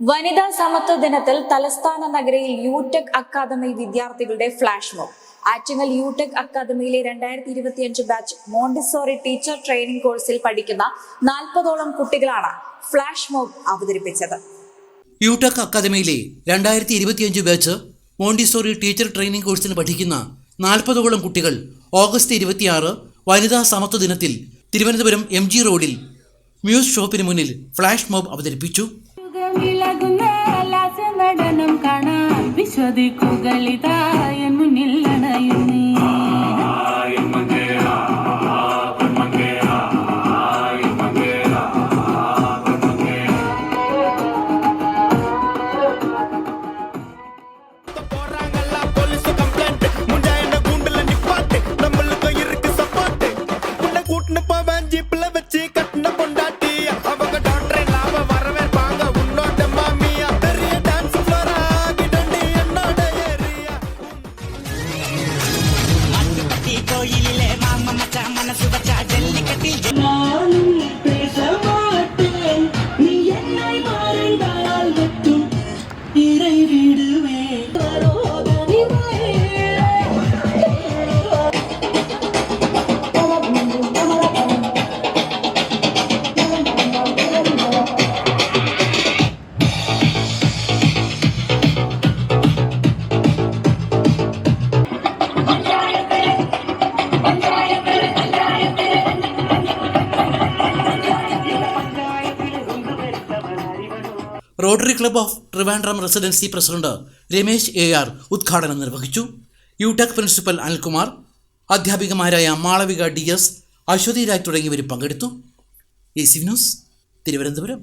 വനിതാ സമത്വ ദിനത്തിൽ തലസ്ഥാന നഗരയിൽ യൂടെക് അക്കാദമി വിദ്യാർത്ഥികളുടെ ഫ്ലാഷ് മോബ്. ആറ്റിങ്ങൽ യൂടെക് അക്കാദമിയിലെ രണ്ടായിരത്തി ഇരുപത്തിയഞ്ച് ബാച്ച് മോണ്ടിസോറി ടീച്ചർ ട്രെയിനിംഗ് കോഴ്സിൽ പഠിക്കുന്ന നാൽപ്പതോളം കുട്ടികളാണ് ഫ്ലാഷ് മോബ് അവതരിപ്പിച്ചത്. യൂടെക് അക്കാദമിയിലെ രണ്ടായിരത്തി ഇരുപത്തിയഞ്ച് ബാച്ച് മോണ്ടിസോറി ടീച്ചർ ട്രെയിനിംഗ് കോഴ്സിൽ പഠിക്കുന്ന നാൽപ്പതോളം കുട്ടികൾ ഓഗസ്റ്റ് ഇരുപത്തിയാറ് വനിതാ സമത്വ ദിനത്തിൽ തിരുവനന്തപുരം എം റോഡിൽ മ്യൂസ് ഷോപ്പിന് മുന്നിൽ ഫ്ലാഷ് മോബ് അവതരിപ്പിച്ചു. ചതിക്കുകളിതാ എൻ മുന്നിൽ അണയുന്നേ chick கோயிலிலே மாம மச்சான் மனசு வச்சா. Rotary club of Trivandrum residency president Ramesh A R ഉദ്ഘാടനം നിർവഹിച്ചു. യുടെക് പ്രിൻസിപ്പൽ അനിൽകുമാർ അധ്യാപികമാരായ മാളവിക ഡി എസ് അശ്വതി രാജ് തുടങ്ങിയവർ പങ്കെടുത്തു. A C news Thiruvananthapuram.